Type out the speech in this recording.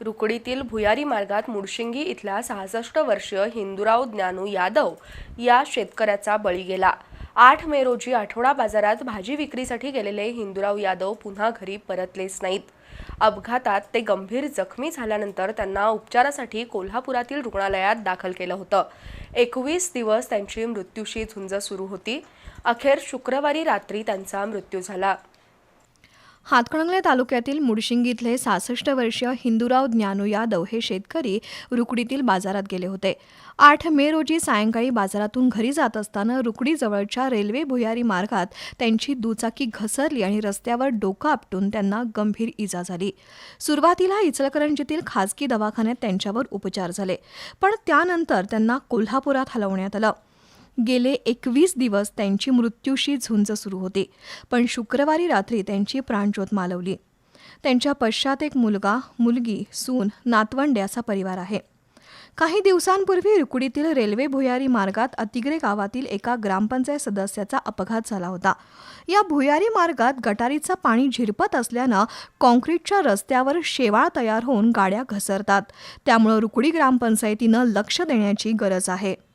रुकडीतील भुयारी मार्गात मुडशिंगी इथला सहासष्ट वर्षीय हिंदुराव ज्ञानू यादव या शेतकऱ्याचा बळी गेला. आठ मे रोजी आठवडा बाजारात भाजी विक्रीसाठी गेलेले हिंदुराव यादव पुन्हा घरी परतलेच नाहीत. अपघातात ते गंभीर जखमी झाल्यानंतर त्यांना उपचारासाठी कोल्हापुरातील रुग्णालयात दाखल केलं होतं. एकवीस दिवस त्यांची मृत्यूशी झुंज सुरू होती. अखेर शुक्रवारी रात्री त्यांचा मृत्यू झाला. हातकणंगले तालुक्यातील मुडशिंगी इथले सहासष्ट वर्षीय हिंदूराव ज्ञानू यादव हे शेतकरी रुकडीतील बाजारात गेले होते. आठ मे रोजी सायंकाळी बाजारातून घरी जात असताना रुकडीजवळच्या रेल्वे भुयारी मार्गात त्यांची दुचाकी घसरली आणि रस्त्यावर डोकं आपटून त्यांना गंभीर इजा झाली. सुरुवातीला इचलकरंजीतील खाजगी दवाखान्यात त्यांच्यावर उपचार झाले पण त्यानंतर त्यांना कोल्हापुरात हलवण्यात आलं. गेले एकवीस दिवस त्यांची मृत्यूशी झुंज सुरू होती. पण शुक्रवारी रात्री त्यांची प्राणज्योत मालवली. त्यांच्या पश्चात एक मुलगा मुलगी सून नातवंडे असा परिवार आहे. काही दिवसांपूर्वी रुकडीतील रेल्वे भुयारी मार्गात अतिग्रे गावातील एका ग्रामपंचायत सदस्याचा अपघात झाला होता. या भुयारी मार्गात गटारीचं पाणी झिरपत असल्यानं कॉन्क्रीटच्या रस्त्यावर शेवाळ तयार होऊन गाड्या घसरतात. त्यामुळं रुकडी ग्रामपंचायतीनं लक्ष देण्याची गरज आहे.